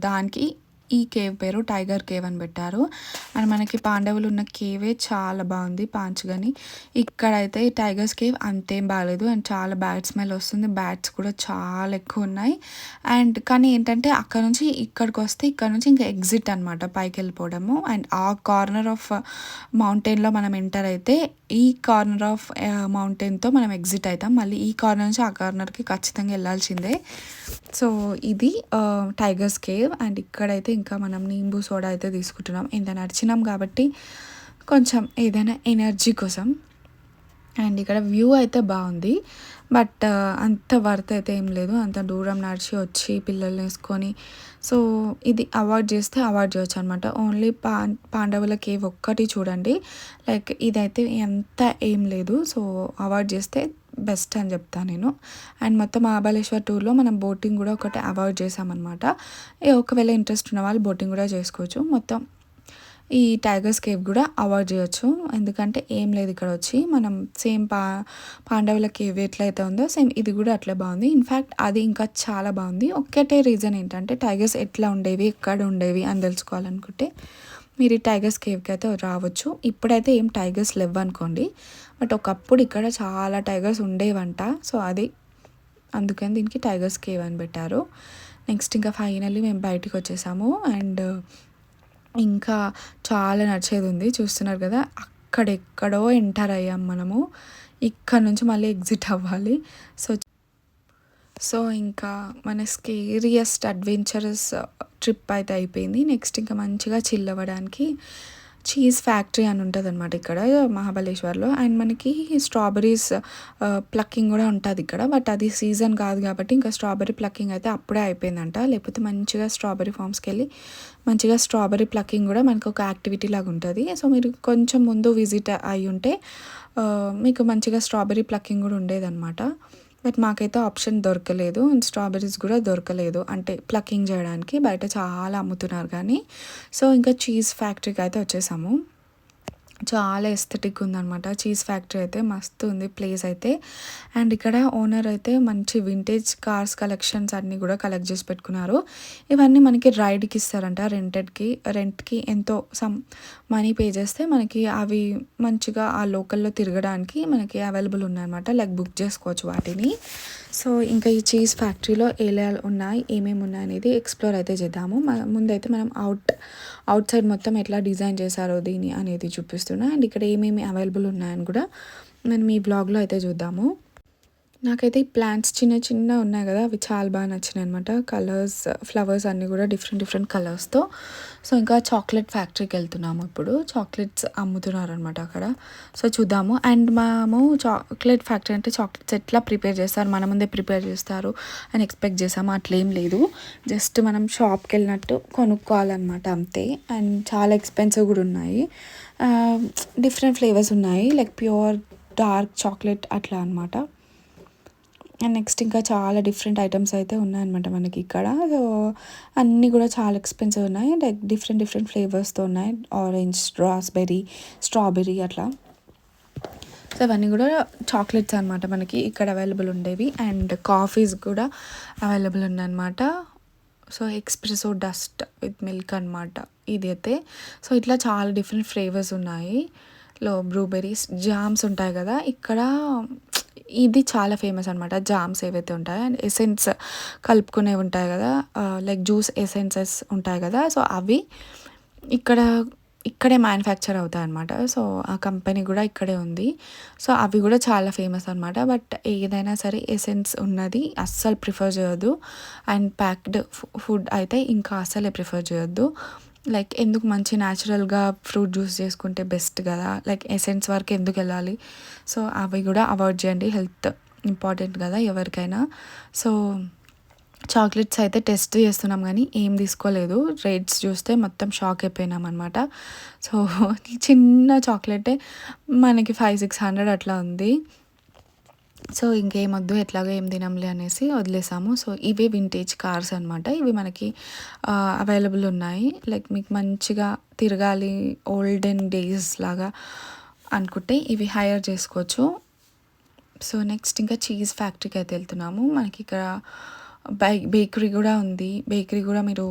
దానికి ఈ కేవ్ పేరు టైగర్ కేవ్ అని పెట్టారు. అండ్ మనకి పాండవులు ఉన్న కేవే చాలా బాగుంది పాంచగని. ఇక్కడైతే టైగర్స్ కేవ్ అంతేం బాగాలేదు అండ్ చాలా బ్యాడ్ స్మెల్ వస్తుంది. బ్యాట్స్ కూడా చాలా ఎక్కువ ఉన్నాయి. అండ్ కానీ ఏంటంటే అక్కడ నుంచి ఇక్కడికి వస్తే ఇక్కడ నుంచి ఇంకా ఎగ్జిట్ అనమాట పైకి వెళ్ళిపోవడము. అండ్ ఆ కార్నర్ ఆఫ్ మౌంటైన్లో మనం ఎంటర్ అయితే ఈ కార్నర్ ఆఫ్ మౌంటైన్తో మనం ఎగ్జిట్ అవుతాం మళ్ళీ ఈ కార్నర్ నుంచి ఆ కార్నర్కి ఖచ్చితంగా వెళ్ళాల్సిందే. సో ఇది టైగర్స్ కేవ్ అండ్ ఇక్కడైతే ఇంకా మనం నింబు సోడా అయితే తీసుకుంటున్నాం. ఇంత నడిచినాం కాబట్టి కొంచెం ఏదైనా ఎనర్జీ కోసం. అండ్ ఇక్కడ వ్యూ అయితే బాగుంది. బట్ అంత వర్త్ అయితే ఏం లేదు. అంత దూరం నడిచి వచ్చి పిల్లల్ని వేసుకొని. సో ఇది అవాయిడ్ చేస్తే అవాయిడ్ చేయొచ్చు అనమాట ఓన్లీ పా పాండవుల కేవ్ ఒక్కటి చూడండి. లైక్ ఇదైతే ఎంత ఏం లేదు. సో అవాయిడ్ చేస్తే బెస్ట్ అని చెప్తాను నేను. అండ్ మొత్తం మహాబలేశ్వర్ టూర్లో మనం బోటింగ్ కూడా ఒకటి అవాయిడ్ చేసామన్నమాట ఒకవేళ ఇంట్రెస్ట్ ఉన్న వాళ్ళు బోటింగ్ కూడా చేసుకోవచ్చు. మొత్తం ఈ టైగర్స్ కేవ్ కూడా అవాయిడ్ చేయొచ్చు. ఎందుకంటే ఏం లేదు ఇక్కడ వచ్చి. మనం సేమ్ పా పాండవుల కేవ్ ఎట్లయితే ఉందో సేమ్ ఇది కూడా అట్లే బాగుంది. ఇన్ఫ్యాక్ట్ అది ఇంకా చాలా బాగుంది. ఒక్కటే రీజన్ ఏంటంటే టైగర్స్ ఎట్లా ఉండేవి ఎక్కడ ఉండేవి అని తెలుసుకోవాలనుకుంటే మీరు ఈ టైగర్స్ కేవ్కి అయితే రావచ్చు. ఇప్పుడైతే ఏం టైగర్స్ లేవు అనుకోండి. బట్ ఒకప్పుడు ఇక్కడ చాలా టైగర్స్ ఉండేవంట. సో అది అందుకని దీనికి టైగర్స్ కేవ్ అని పెట్టారు. నెక్స్ట్ ఇంకా ఫైనల్లీ మేము బయటికి వచ్చేసాము. అండ్ ఇంకా చాలా నడిచేది ఉంది చూస్తున్నారు కదా అక్కడెక్కడో ఎంటర్ అయ్యాం మనము. ఇక్కడ నుంచి మళ్ళీ ఎగ్జిట్ అవ్వాలి. సో సో ఇంకా మన స్కేరియస్ట్ అడ్వెంచరస్ ట్రిప్ అయితే అయిపోయింది. నెక్స్ట్ ఇంకా మంచిగా చిల్ అవ్వడానికి చీజ్ ఫ్యాక్టరీ అని ఉంటుంది అనమాట ఇక్కడ మహాబలేశ్వర్లో. అండ్ మనకి స్ట్రాబెరీస్ ప్లక్కింగ్ కూడా ఉంటుంది ఇక్కడ. బట్ అది సీజన్ కాదు కాబట్టి ఇంకా స్ట్రాబెరీ ప్లక్కింగ్ అయితే అప్పుడే అయిపోయిందంట. లేకపోతే మంచిగా స్ట్రాబెరీ ఫామ్స్కి వెళ్ళి మంచిగా స్ట్రాబెరీ ప్లక్కింగ్ కూడా మనకు ఒక యాక్టివిటీ లాగా ఉంటుంది. సో మీరు కొంచెం ముందు విజిట్ అయి ఉంటే మీకు మంచిగా స్ట్రాబెరీ ప్లక్కింగ్ కూడా ఉండేదన్నమాట. బట్ మాకైతే ఆప్షన్ దొరకలేదు. అండ్ స్ట్రాబెర్రీస్ కూడా దొరకలేదు. అంటే ప్లకింగ్ చేయడానికి బయట చాలా అమ్ముతున్నారు కానీ. సో ఇంకా చీజ్ ఫ్యాక్టరీకి అయితే వచ్చేసాము. చాలా ఎస్థెటిక్ ఉందన్నమాట. చీజ్ ఫ్యాక్టరీ అయితే మస్తు ఉంది ప్లేస్ అయితే. అండ్ ఇక్కడ ఓనర్ అయితే మంచి వింటేజ్ కార్స్ కలెక్షన్స్ అన్నీ కూడా కలెక్ట్ చేసి పెట్టుకున్నారు. ఇవన్నీ మనకి రైడ్కి ఇస్తారంట రెంటెడ్కి రెంట్కి ఎంతో సమ్ మనీ పే చేస్తే మనకి అవి మంచిగా ఆ లోకల్లో తిరగడానికి మనకి అవైలబుల్ ఉన్నాయన్నమాట. లైక్ బుక్ చేసుకోవచ్చు వాటిని. సో ఇంకా ఈ చీజ్ ఫ్యాక్టరీలో ఎలా ఉన్నాయి ఏమేమి ఉన్నాయి అనేది ఎక్స్ప్లోర్ అయితే చేద్దాము. మన ముందైతే మనం అవుట్ అవుట్ సైడ్ మొత్తం ఎట్లా డిజైన్ చేశారో దీని అనేది చూపిస్తున్నా. అండ్ ఇక్కడ ఏమేమి అవైలబుల్ ఉన్నాయని కూడా మనం ఈ బ్లాగ్లో అయితే చూద్దాము. నాకైతే ఈ ప్లాంట్స్ చిన్న చిన్న ఉన్నాయి కదా అవి చాలా బాగా నచ్చినాయి అనమాట కలర్స్ ఫ్లవర్స్ అన్నీ కూడా డిఫరెంట్ డిఫరెంట్ కలర్స్తో సో ఇంకా చాక్లెట్ ఫ్యాక్టరీకి వెళ్తున్నాము ఇప్పుడు. చాక్లెట్స్ అమ్ముతున్నారు అనమాట అక్కడ. సో చూద్దాము. అండ్ మేము చాక్లెట్ ఫ్యాక్టరీ అంటే చాక్లెట్స్ ఎట్లా ప్రిపేర్ చేస్తారు? మన ముందే ప్రిపేర్ చేస్తారు అని ఎక్స్పెక్ట్ చేసాము? అట్లేం లేదు. జస్ట్ మనం షాప్కి వెళ్ళినట్టు కొనుక్కోవాలన్నమాట అంతే. అండ్ చాలా ఎక్స్పెన్సివ్ కూడా ఉన్నాయి. Uh, డిఫరెంట్ ఫ్లేవర్స్ ఉన్నాయి. లైక్ ప్యూర్ డార్క్ చాక్లెట్ అట్లా అనమాట అండ్ నెక్స్ట్ ఇంకా చాలా డిఫరెంట్ ఐటమ్స్ అయితే ఉన్నాయన్నమాట మనకి ఇక్కడ. సో అన్నీ కూడా చాలా ఎక్స్పెన్సివ్ ఉన్నాయి. లైక్ డిఫరెంట్ డిఫరెంట్ ఫ్లేవర్స్తో ఉన్నాయి. ఆరెంజ్ రాస్బెర్రీ స్ట్రాబెర్రీ అట్లా. సో అవన్నీ కూడా చాక్లెట్స్ అనమాట మనకి ఇక్కడ అవైలబుల్ ఉండేవి. అండ్ కాఫీస్ కూడా అవైలబుల్ ఉన్నాయన్నమాట. So espresso dust with milk అనమాట ఇది అయితే సో ఇట్లా చాలా డిఫరెంట్ ఫ్లేవర్స్ ఉన్నాయి. లో బ్లూబెర్రీస్ జామ్స్ ఉంటాయి కదా ఇక్కడ ఇది చాలా ఫేమస్ అనమాట జామ్స్ ఏవైతే ఉంటాయో అండ్ ఎసెన్స్ కలుపుకునేవి ఉంటాయి కదా లైక్ జ్యూస్ ఎసెన్సెస్ ఉంటాయి కదా సో అవి ఇక్కడ ఇక్కడే మ్యానుఫ్యాక్చర్ అవుతాయి అనమాట సో ఆ కంపెనీ కూడా ఇక్కడే ఉంది. సో అవి కూడా చాలా ఫేమస్ అనమాట బట్ ఏదైనా సరే ఎసెన్స్ ఉన్నది అస్సలు ప్రిఫర్ చేయొద్దు. అండ్ ప్యాక్డ్ ఫుడ్ అయితే ఇంకా అస్సలే ప్రిఫర్ చేయొద్దు. లైక్ ఎందుకు మంచి న్యాచురల్గా ఫ్రూట్ జ్యూస్ చేసుకుంటే బెస్ట్ కదా? లైక్ ఎసెన్స్ వరకు ఎందుకు వెళ్ళాలి? సో అవి కూడా అవాయిడ్ చేయండి. హెల్త్ ఇంపార్టెంట్ కదా ఎవరికైనా. సో చాక్లెట్స్ అయితే టెస్ట్ చేస్తున్నాం కానీ ఏం తీసుకోలేదు. రేట్స్ చూస్తే మొత్తం షాక్ అయిపోయినాం అనమాట సో చిన్న చాక్లెటే మనకి ఫైవ్ సిక్స్ హండ్రెడ్ అట్లా ఉంది. సో ఇంకేం వద్దు ఎట్లాగో ఏం తినంలే అనేసి వదిలేసాము. సో ఇవే వింటేజ్ కార్స్ అనమాట ఇవి మనకి అవైలబుల్ ఉన్నాయి. లైక్ మీకు మంచిగా తిరగాలి ఓల్డెన్ డేస్ లాగా అనుకుంటే ఇవి హైర్ చేసుకోవచ్చు. సో నెక్స్ట్ ఇంకా చీజ్ ఫ్యాక్టరీకి అయితే వెళ్తున్నాము. మనకి ఇక్కడ బై బేకరీ కూడా ఉంది. బేకరీ కూడా మీరు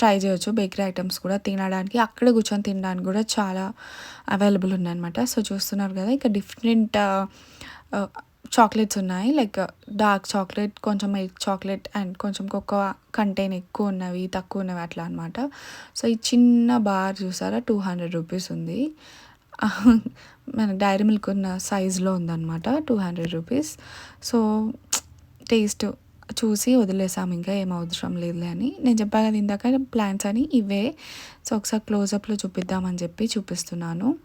ట్రై చేయొచ్చు. బేకరీ ఐటమ్స్ కూడా తినడానికి అక్కడ కూర్చొని తినడానికి కూడా చాలా అవైలబుల్ ఉన్నాయన్నమాట. సో చూస్తున్నారు కదా ఇక్కడ డిఫరెంట్ చాక్లెట్స్ ఉన్నాయి. లైక్ డార్క్ చాక్లెట్ కొంచెం మిల్క్ చాక్లెట్ అండ్ కొంచెం కొక్క కంటైన్ ఎక్కువ ఉన్నవి తక్కువ ఉన్నవి అట్లా అనమాట సో ఈ చిన్న బార్ చూసారా? టూ హండ్రెడ్ రూపీస్ ఉంది. మన డైరీ మిల్క్ ఉన్న సైజులో ఉందన్నమాట two hundred rupees. So taste చూసి వదిలేసాం ఇంకా ఏం అవసరం లేదులే అని. నేను చెప్పాను కదా ఇందాక ప్లాన్స్ అని ఇవే. సో ఒకసారి క్లోజప్లో చూపిద్దామని చెప్పి చూపిస్తున్నాను.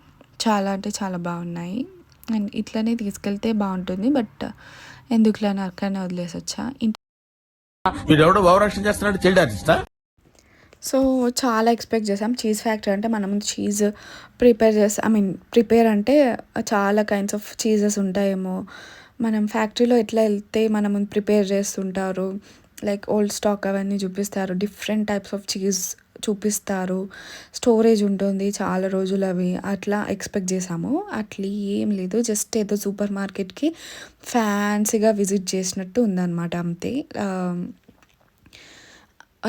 చాలా అంటే చాలా బాగున్నాయి. అండ్ ఇట్లనే తీసుకెళ్తే బాగుంటుంది బట్ ఎందుకులే అని అక్కడనే వదిలేసి వచ్చా ఆర్టిస్టా? సో చాలా ఎక్స్పెక్ట్ చేసాం చీజ్ ఫ్యాక్టరీ అంటే మనం చీజ్ ప్రిపేర్ చేస్తాం ఐ మీన్ ప్రిపేర్ అంటే చాలా కైండ్స్ ఆఫ్ చీజెస్ ఉంటాయేమో. మనం ఫ్యాక్టరీలో ఎట్లా వెళ్తే మనం ప్రిపేర్ చేస్తుంటారు. లైక్ ఓల్డ్ స్టాక్ అవన్నీ చూపిస్తారు. డిఫరెంట్ టైప్స్ ఆఫ్ చీజ్ చూపిస్తారు. స్టోరేజ్ ఉంటుంది చాలా రోజులు అవి. అట్లా ఎక్స్పెక్ట్ చేసాము అట్లా ఏం లేదు. జస్ట్ ఏదో సూపర్ మార్కెట్కి ఫ్యాన్సీగా విజిట్ చేసినట్టు ఉందన్నమాట. అంతే.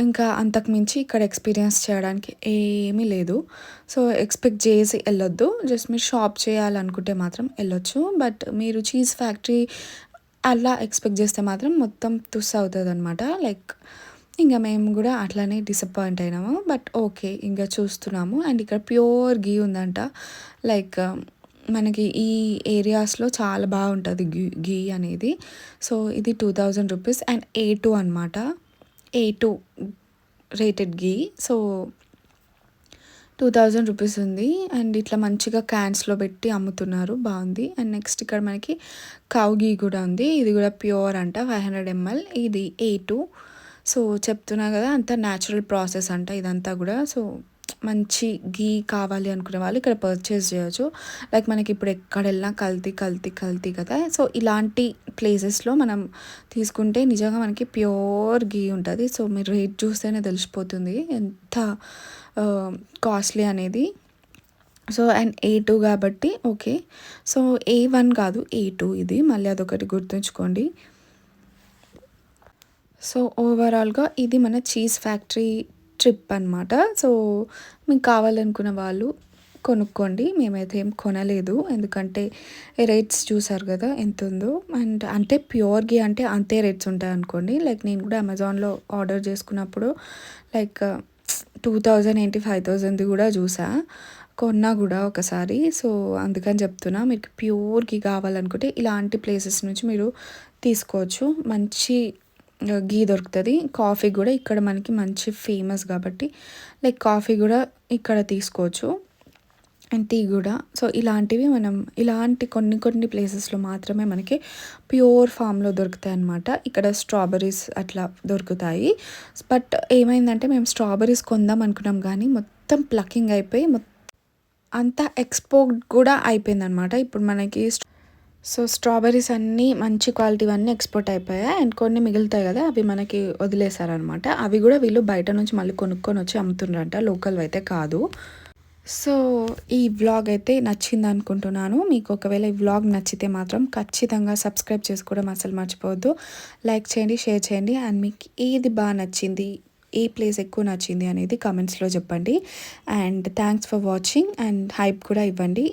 ఇంకా అంతకుమించి ఇక్కడ ఎక్స్పీరియన్స్ చేయడానికి ఏమీ లేదు. సో ఎక్స్పెక్ట్ చేసి వెళ్ళొద్దు. జస్ట్ మీరు షాప్ చేయాలనుకుంటే మాత్రం వెళ్ళొచ్చు. బట్ మీరు చీజ్ ఫ్యాక్టరీ అలా ఎక్స్పెక్ట్ చేస్తే మాత్రం మొత్తం తుస్ అవుతుంది అనమాట లైక్ ఇంకా మేము కూడా అట్లానే డిసప్పాయింట్ అయినాము. బట్ ఓకే ఇంకా చూస్తున్నాము. అండ్ ఇక్కడ ప్యూర్ గీ ఉందంట. లైక్ um, మనకి ఈ ఏరియాస్లో చాలా బాగుంటుంది గీ గీ అనేది. సో ఇది two thousand rupees and A two అనమాట A two rated ghee so two thousand rupees ఉంది. అండ్ ఇట్లా మంచిగా క్యాన్స్లో పెట్టి అమ్ముతున్నారు. బాగుంది. అండ్ నెక్స్ట్ ఇక్కడ మనకి కౌ గీ కూడా ఉంది. ఇది కూడా ప్యూర్ అంట. ఫైవ్ హండ్రెడ్ ఎంఎల్ ఇది ఏ టూ సో చెప్తున్నా కదా అంత న్యాచురల్ ప్రాసెస్ అంట ఇదంతా కూడా. సో మంచి గీ కావాలి అనుకునే వాళ్ళు ఇక్కడ పర్చేస్ చేయొచ్చు. లైక్ మనకి ఇప్పుడు ఎక్కడ వెళ్ళినా కల్తీ కల్తీ కల్తీ కదా. సో ఇలాంటి ప్లేసెస్లో మనం తీసుకుంటే నిజంగా మనకి ప్యూర్ గీ ఉంటుంది. సో మీరు రేట్ చూస్తేనే తెలిసిపోతుంది. ఎంత కాస్ట్లీ అనేది. సో అండ్ ఏ టూ కాబట్టి ఓకే సో ఏ వన్ కాదు ఏ టూ ఇది. మళ్ళీ అదొకటి గుర్తుంచుకోండి. సో ఓవరాల్గా ఇది మన చీజ్ ఫ్యాక్టరీ ట్రిప్ అనమాట సో మీకు కావాలనుకున్న వాళ్ళు కొనుక్కోండి. మేమైతే ఏం కొనలేదు. ఎందుకంటే రేట్స్ చూసారు కదా ఎంత ఉందో. అండ్ అంటే ప్యూర్ గీ అంటే అంతే రేట్స్ ఉంటాయి అనుకోండి. లైక్ నేను కూడా అమెజాన్లో ఆర్డర్ చేసుకున్నప్పుడు లైక్ టూ థౌజండ్ ఏంటి ఫైవ్ థౌజండ్ది కూడా చూసా. కొన్నా కూడా ఒకసారి. సో అందుకని చెప్తున్నా మీకు ప్యూర్కి కావాలనుకుంటే ఇలాంటి ప్లేసెస్ నుంచి మీరు తీసుకోవచ్చు. మంచి గీ దొరుకుతుంది. కాఫీ కూడా ఇక్కడ మనకి మంచి ఫేమస్ కాబట్టి లైక్ కాఫీ కూడా ఇక్కడ తీసుకోవచ్చు. అండ్ టీ కూడా. సో ఇలాంటివి మనం ఇలాంటి కొన్ని కొన్ని ప్లేసెస్లో మాత్రమే మనకి ప్యూర్ ఫామ్లో దొరుకుతాయి అన్నమాట. ఇక్కడ స్ట్రాబెర్రీస్ అట్లా దొరుకుతాయి. బట్ ఏమైందంటే మేము స్ట్రాబెర్రీస్ కొందాం అనుకున్నాం కానీ మొత్తం ప్లకింగ్ అయిపోయి మొత్తం అంతా ఎక్స్పోర్ట్ కూడా అయిపోయిందనమాట ఇప్పుడు మనకి సో స్ట్రాబెర్రీస్ అన్నీ మంచి క్వాలిటీ అన్నీ ఎక్స్పోర్ట్ అయిపోయాయి. అండ్ కొన్ని మిగులుతాయి కదా అవి మనకి వదిలేశారనమాట. అవి కూడా వీళ్ళు బయట నుంచి మళ్ళీ కొనుక్కొని వచ్చి అమ్ముతున్నారంట. లోకల్ అయితే కాదు. సో ఈ వ్లాగ్ అయితే నచ్చింది అనుకుంటున్నాను. మీకు ఒకవేళ ఈ వ్లాగ్ నచ్చితే మాత్రం ఖచ్చితంగా సబ్స్క్రైబ్ చేసుకోవడం అసలు మర్చిపోవద్దు. లైక్ చేయండి షేర్ చేయండి. అండ్ మీకు ఏది బాగా నచ్చింది ఏ ప్లేస్ ఎక్కువ నచ్చింది అనేది కమెంట్స్లో చెప్పండి. And thanks for watching and hype కూడా ఇవ్వండి.